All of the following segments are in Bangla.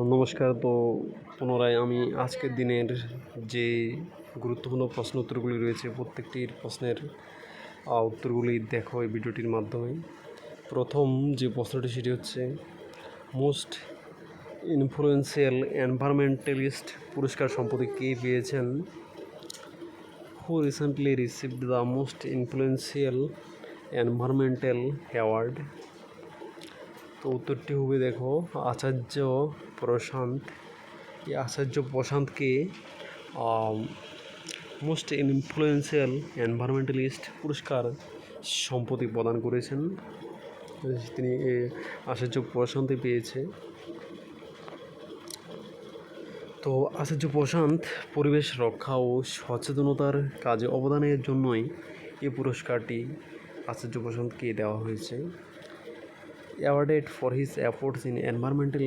নমস্কার। তো পুনরায় আমি আজকের দিনের যে গুরুত্বপূর্ণ প্রশ্ন উত্তরগুলি রয়েছে, প্রত্যেকটির প্রশ্নের উত্তরগুলি দেখো এই ভিডিওটির মাধ্যমে। প্রথম যে প্রশ্নটি, সেটি হচ্ছে মোস্ট ইনফ্লুয়েন্সিয়াল এনভায়রনমেন্টালিস্ট পুরস্কার সম্প্রতি কে পেয়েছেন? Who recently received the most influential environmental award তো উত্তরটি হবে দেখো, আচার্য প্রশান্ত। এই আচার্য প্রশান্তকে মোস্ট ইনফ্লুয়েন্সিয়াল এনভায়রনমেন্টালিস্ট পুরস্কার সম্প্রতি প্রদান করেছেন। তিনি আচার্য প্রশান্তি পেয়েছে। তো আচার্য প্রশান্ত পরিবেশ রক্ষা ও সচেতনতার কাজে অবদানের জন্যই এই পুরস্কারটি আচার্য প্রশান্তকে দেওয়া হয়েছে। Awarded for his efforts in environmental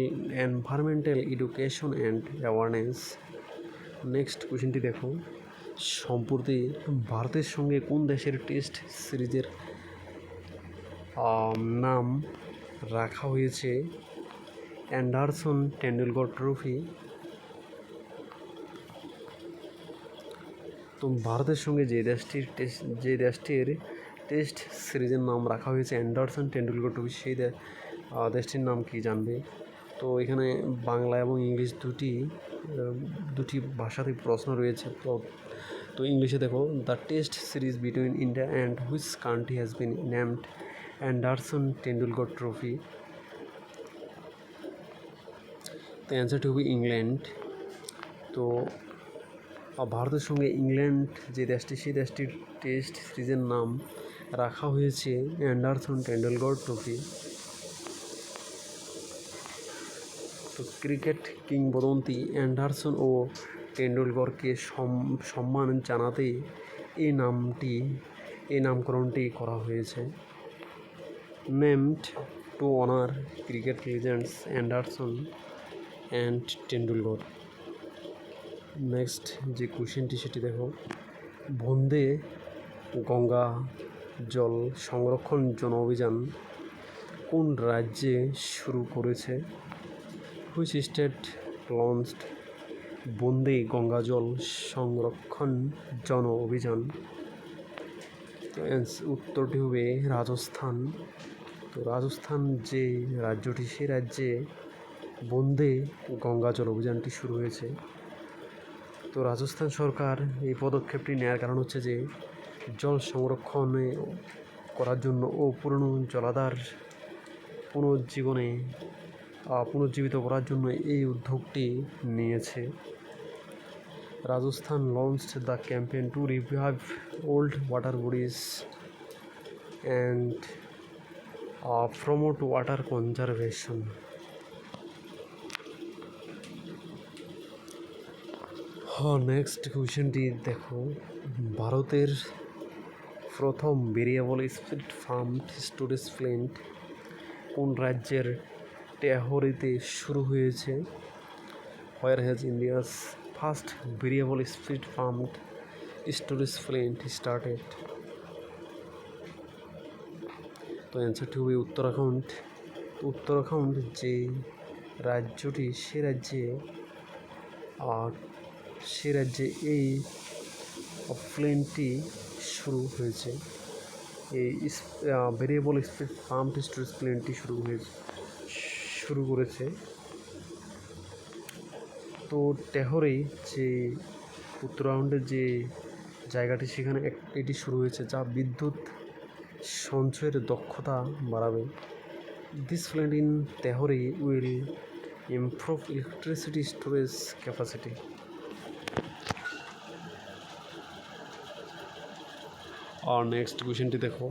environmental education and awareness. Next কোয়েশ্চেনটি দেখো। সম্প্রতি ভারতের সঙ্গে কোন দেশের টেস্ট সিরিজের নাম রাখা হয়েছে? অ্যান্ডারসন টেন্ডুলকর ট্রফি তো ভারতের সঙ্গে যে দেশটির টেস্ট যে দেশটির টেস্ট সিরিজের নাম রাখা হয়েছে অ্যান্ডারসন টেন্ডুলকর ট্রফি। সেই দেশটির নাম কি জানবে? তো এখানে বাংলা এবং ইংলিশ দুটি দুটি ভাষাতে প্রশ্ন রয়েছে। তো তো ইংলিশে দেখো the test series between India and which country has been named Anderson Tendulkar trophy তো অ্যান্সারটি হবে ইংল্যান্ড তো ভারতের সঙ্গে ইংল্যান্ড যে দেশটি, সেই দেশটির টেস্ট সিরিজের নাম রাখা হয়েছে অ্যান্ডারসন টেন্ডুলকর ট্রফি। তো ক্রিকেট কিংবদন্তি অ্যান্ডারসন ও টেন্ডুলকরকে সম- সম্মান জানাতে এই নামটি এই নামকরণটি করা হয়েছে। Named to honour cricket legends Anderson and Tendulkar next যে কোশ্চেনটি সেটি দেখো। বন্দে গঙ্গা জল সংরক্ষণ জন অভিযান কোন রাজ্যে শুরু করেছে? Which state launched Vande Ganga Jal Sanrakshan Jan অভিযান? উত্তরটি হবে রাজস্থান। তো রাজস্থান যে রাজ্যটি, সে রাজ্যে বন্দে গঙ্গা জল অভিযানটি শুরু হয়েছে। তো রাজস্থান সরকার এই পদক্ষেপটি নেওয়ার কারণ হচ্ছে যে জল সংরক্ষণে করার জন্য ও পুরনো জলাধার পুনর্জীবনে পুনর্জীবিত করার জন্য এই উদ্যোগটি নিয়েছে। Rajasthan launched the campaign to revive old water bodies and promote water conservation next কোয়েশ্চেনটি দেখো। ভারতের প্রথম variable speed farm storage plant কোন রাজ্যের টেহরিতে শুরু হয়েছে? Where has India's first variable speed farm storage plant started তো অ্যান্সারটি হবে উত্তরাখণ্ড। উত্তরাখণ্ড যে রাজ্যটি, সে রাজ্যে, আর সে রাজ্যে এই প্লেনটি শুরু হয়েছে। এই ভেরিয়েবল স্পিড পাম্প স্টোরেজ প্লেনটি শুরু হয়েছে শুরু করেছে। তো টেহরে যে উত্তরাখণ্ডের যে জায়গাটি সেখানে এটি শুরু হয়েছে, যা বিদ্যুৎ সঞ্চয়ের দক্ষতা বাড়াবে। This plant in Tehri will improve electricity storage capacity R next কোয়েশ্চেনটি দেখো।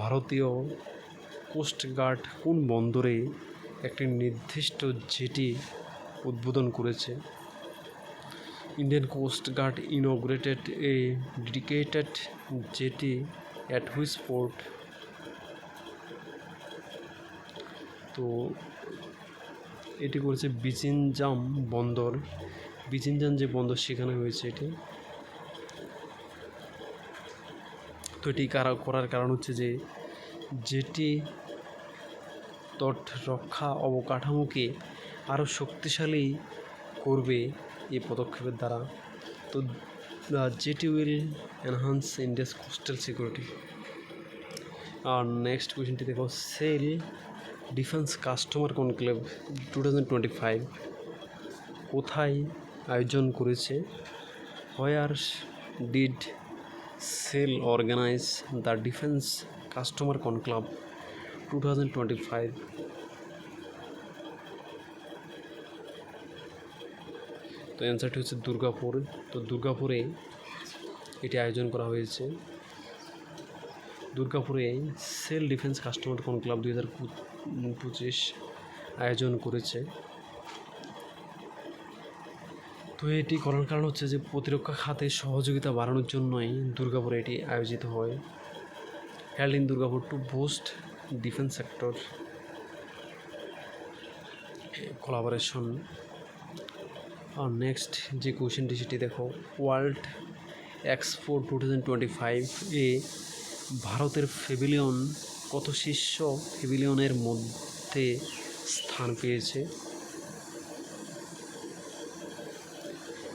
ভারতীয় কোস্টগার্ড কোন বন্দরে একটি নির্দিষ্ট জেটি উদ্বোধন করেছে? Indian coast guard inaugurated a dedicated jetty at which port তো এটি করেছে বিচিনজাম বন্দর। বিচিনজাম যে বন্দর, সেখানে হয়েছে এটি। তো এটি কারা- করার কারণ হচ্ছে যে যেটি তট রক্ষা অবকাঠামোকে আরও শক্তিশালী করবে এই পদক্ষেপের দ্বারা। তো যেটি will enhance India's coastal security R next কোয়েশ্চেনটি দেখো SAIL defence customer conclave two thousand twenty five কোথায় আয়োজন করেছে? Where did SAIL organize the defence customer conclave two thousand twenty five তো অ্যান্সারটি হচ্ছে দুর্গাপুর। তো দুর্গাপুরে এটি আয়োজন করা হয়েছে। দুর্গাপুরে সেল ডিফেন্স কাস্টমার কনক্লাব দুই হাজার পঁচিশ আয়োজন করেছে। তো এটি করার কারণ হচ্ছে যে প্রতিরক্ষা খাতে সহযোগিতা বাড়ানোর জন্যই দুর্গাপুরে এটি আয়োজিত হয়। Held in Durgapur to boost defence sector collaboration. আর নেক্সট যে কোয়েশ্চেনটি সেটি দেখো, world expo two thousand twenty five এ ভারতের ফেভিলিয়ন কত শীর্ষ ফেভিলিয়নের মধ্যে স্থান পেয়েছে?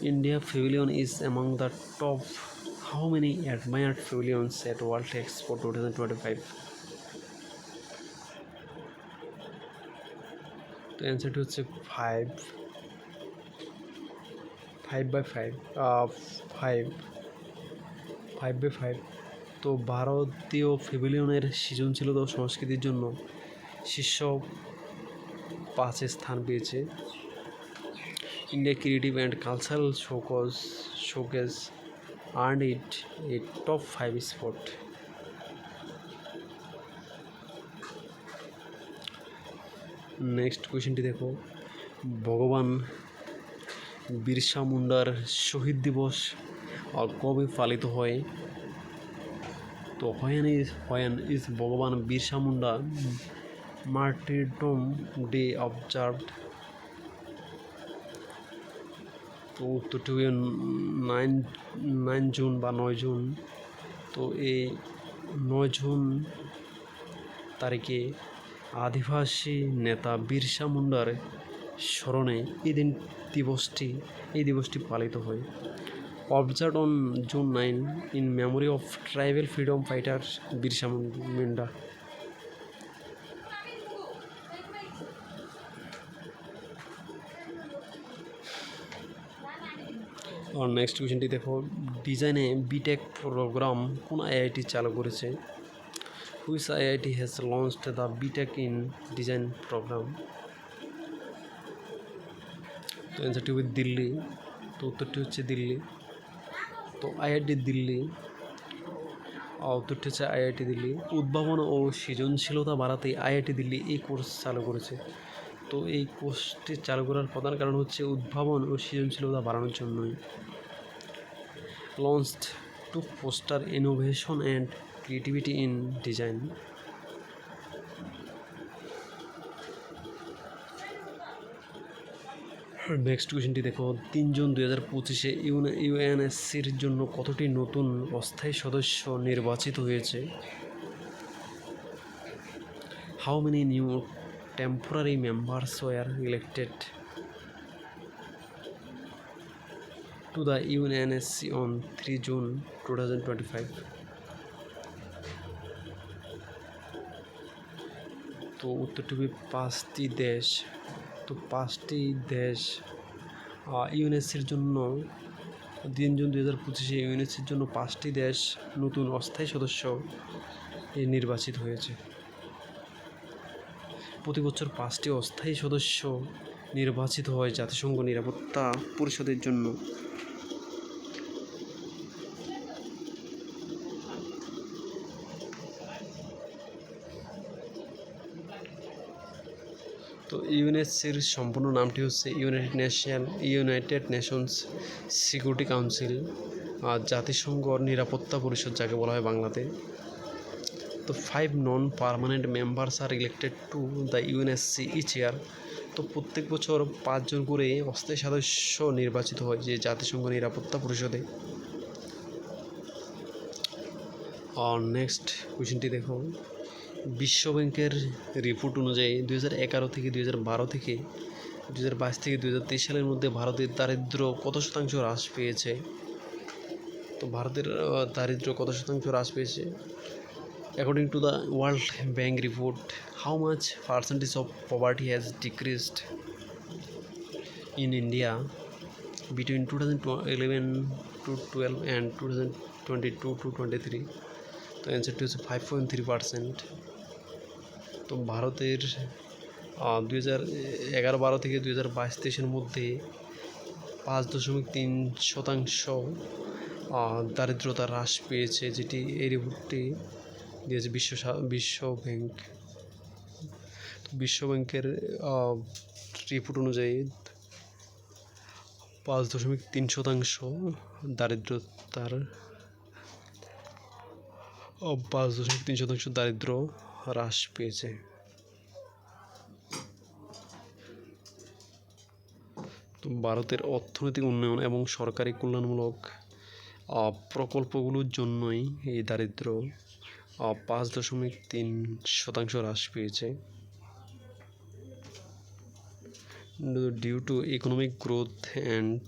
India Pavilion is among the top, how many admired pavilions at World Expo 2025? তো অ্যান্সারটি হচ্ছে five five by five five five by five তো ভারতীয় ফেভিলিয়নের সৃজনশীলতা ও সংস্কৃতির জন্য শীর্ষ পাঁচে স্থান পেয়েছে। India Creative and Cultural Showcase, showcase earned it a top 5 spot. Next কোয়েশ্চেনটি দেখো ভগবান বিরসা মুন্ডার শহীদ দিবস কবে পালিত হয় তো হয়ান is when is Bhagwan Birsa Munda martyrdom day observed তো উত্তরটি হবে নাইন নাইন জুন বা নয় জুন, তো এই নয় জুন তারিখে আদিবাসী নেতা বিরসা মুন্ডার স্মরণে এই দিন দিবসটি, এই দিবসটি পালিত হয়। Observe on June nine in memory of tribal freedom fighter Birsa Munda. R next কোয়েশ্চেনটি দেখো ডিজাইনে বিটেক প্রোগ্রাম কোন আইআইটি চালু করেছে? Which IIT has launched the BTech in design programme তো অ্যান্সারটি হবে দিল্লি। তো উত্তরটি হচ্ছে দিল্লি। তো আইআইটি দিল্লি। উত্তরটি হচ্ছে আইআইটি দিল্লি। উদ্ভাবন ও সৃজনশীলতা বাড়াতে আইআইটি দিল্লি এই কোর্স চালু করেছে। তো এই কোর্সটি চালু করার প্রধান কারণ হচ্ছে উদ্ভাবন ও সৃজনশীলতা বাড়ানোর জন্যই। Launched to foster innovation and creativity in design next কোয়েশ্চেনটি দেখো, তিন জুন দুই হাজার পঁচিশে ইউন ইউএনএসসির জন্য কতটি নতুন অস্থায়ী সদস্য নির্বাচিত হয়েছে? How many new temporary members were elected to the UNSC on 3 June 2025. তো উত্তরটি হবে পাঁচটি দেশ, তো পাঁচটি দেশ ইউএনএসসির জন্য তিন জুন দুই হাজার পঁচিশে ইউএনএসসির জন্য পাঁচটি দেশ নতুন অস্থায়ী সদস্য নির্বাচিত হয়েছে প্রতি বছর পাঁচটি অস্থায়ী সদস্য নির্বাচিত হয় জাতিসংঘ নিরাপত্তা পরিষদের জন্য। তো ইউএনএসসির সম্পূর্ণ নামটি হচ্ছে United Nation United Nations Security Council, আর জাতিসংঘ নিরাপত্তা পরিষদ যাকে বলা হয় বাংলাতে। তো five non permanent members are elected to the UNSC each year তো প্রত্যেক বছর পাঁচজন করে অস্থায়ী সদস্য নির্বাচিত হয় যে জাতিসংঘ নিরাপত্তা পরিষদে। আর নেক্সট কোয়েশ্চেনটি দেখো। বিশ্ব ব্যাংকের রিপোর্ট অনুযায়ী দুই হাজার এগারো থেকে দুই হাজার বারো থেকে দু হাজার বাইশ থেকে দু হাজার তেইশ সালের মধ্যে ভারতের দারিদ্র কত শতাংশ হ্রাস পেয়েছে? তো ভারতের দারিদ্র কত শতাংশ হ্রাস পেয়েছে? According to the world bank report how much percentage of poverty has decreased in India between 2011 to 12 and 2022 to 23 তো অ্যান্সারটি হচ্ছে ফাইভ পয়েন্ট থ্রি পার্সেন্ট তো ভারতের দুই হাজার এগারো বারো থেকে দুই হাজার বাইশ তেইশের মধ্যে পাঁচ দশমিক তিন শতাংশ দারিদ্রতা হ্রাস পেয়েছে, যেটি এই রিপোর্টটি দিয়েছে বিশ্ব বিশ্ব ব্যাংক বিশ্ব ব্যাংকের রিপোর্ট অনুযায়ী পাঁচ দশমিক তিন শতাংশ দারিদ্রতার পাঁচ দশমিক তিন শতাংশ দারিদ্র হ্রাস পেয়েছে। ভারতের অর্থনৈতিক উন্নয়ন এবং সরকারি কল্যাণমূলক প্রকল্পগুলোর জন্যই এই দারিদ্র পাঁচ দশমিক তিন শতাংশ হ্রাস পেয়েছে। Due to economic growth and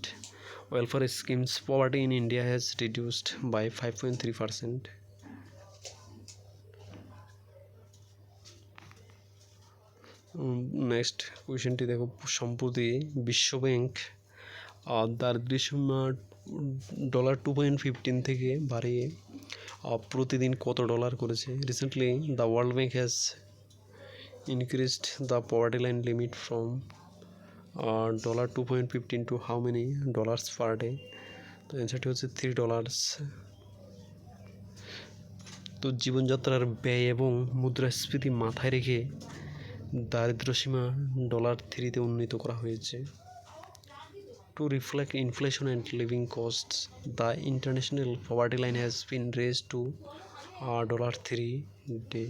welfare schemes poverty in India has reduced by five point three percent next কুয়েশনটি দেখো, সম্প্রতি বিশ্বব্যাংক দারিদ্র্য সীমা ডলার টু পয়েন্ট ফিফটিন থেকে বাড়িয়ে প্রতিদিন কত ডলার করেছে? Recently the world bank has increased the poverty line limit from dollar two point fifteen to how many dollars per day তো অ্যান্সারটি হচ্ছে থ্রি ডলার্স তো জীবনযাত্রার ব্যয় এবং মুদ্রাস্ফীতি মাথায় রেখে দারিদ্র্যসীমা ডলার থ্রিতে উন্নীত করা হয়েছে। To reflect inflation and living costs the international poverty line has been raise to dollar three day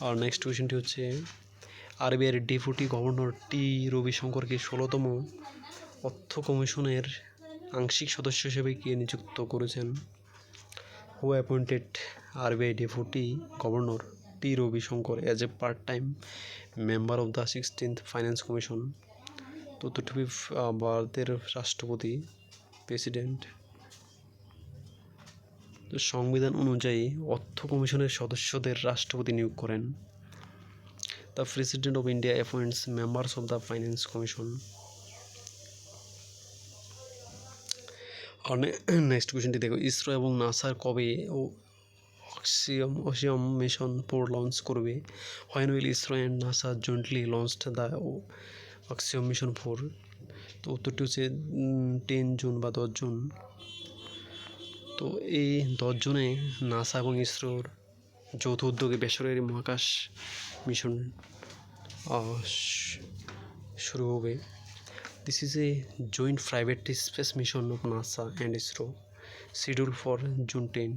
R next কোয়েশ্চেনটি হচ্ছে আরবিআইয়ের ডেপুটি গভর্নর টি রবিশঙ্করকে ষোলোতম অর্থ কমিশনের আংশিক সদস্য হিসেবে কে নিযুক্ত করেছেন? Who appointed RBI deputy governor T Rabishankar as a part time member of the sixteenth finance commission তো উত্তরটি ভারতের রাষ্ট্রপতি, প্রেসিডেন্ট। সংবিধান অনুযায়ী অর্থ কমিশনের সদস্যদের রাষ্ট্রপতি নিয়োগ করেন। The president of India appoints members of the finance commission. R next কোয়েশ্চেনটি দেখো, ইসরো এবং নাসার কবে ও Axiom Axiom mission four launch করবে? When will ISRO and NASA jointly launched the Axiom mission four তো উত্তরটি হচ্ছে টেন জুন বা দশ জুন। তো এই দশ জুনে নাসা এবং ইসরোর যৌথ উদ্যোগে বেসরকারি মহাকাশ মিশন শুরু হবে। This is a joint private space mission of NASA and ISRO schedule for June ten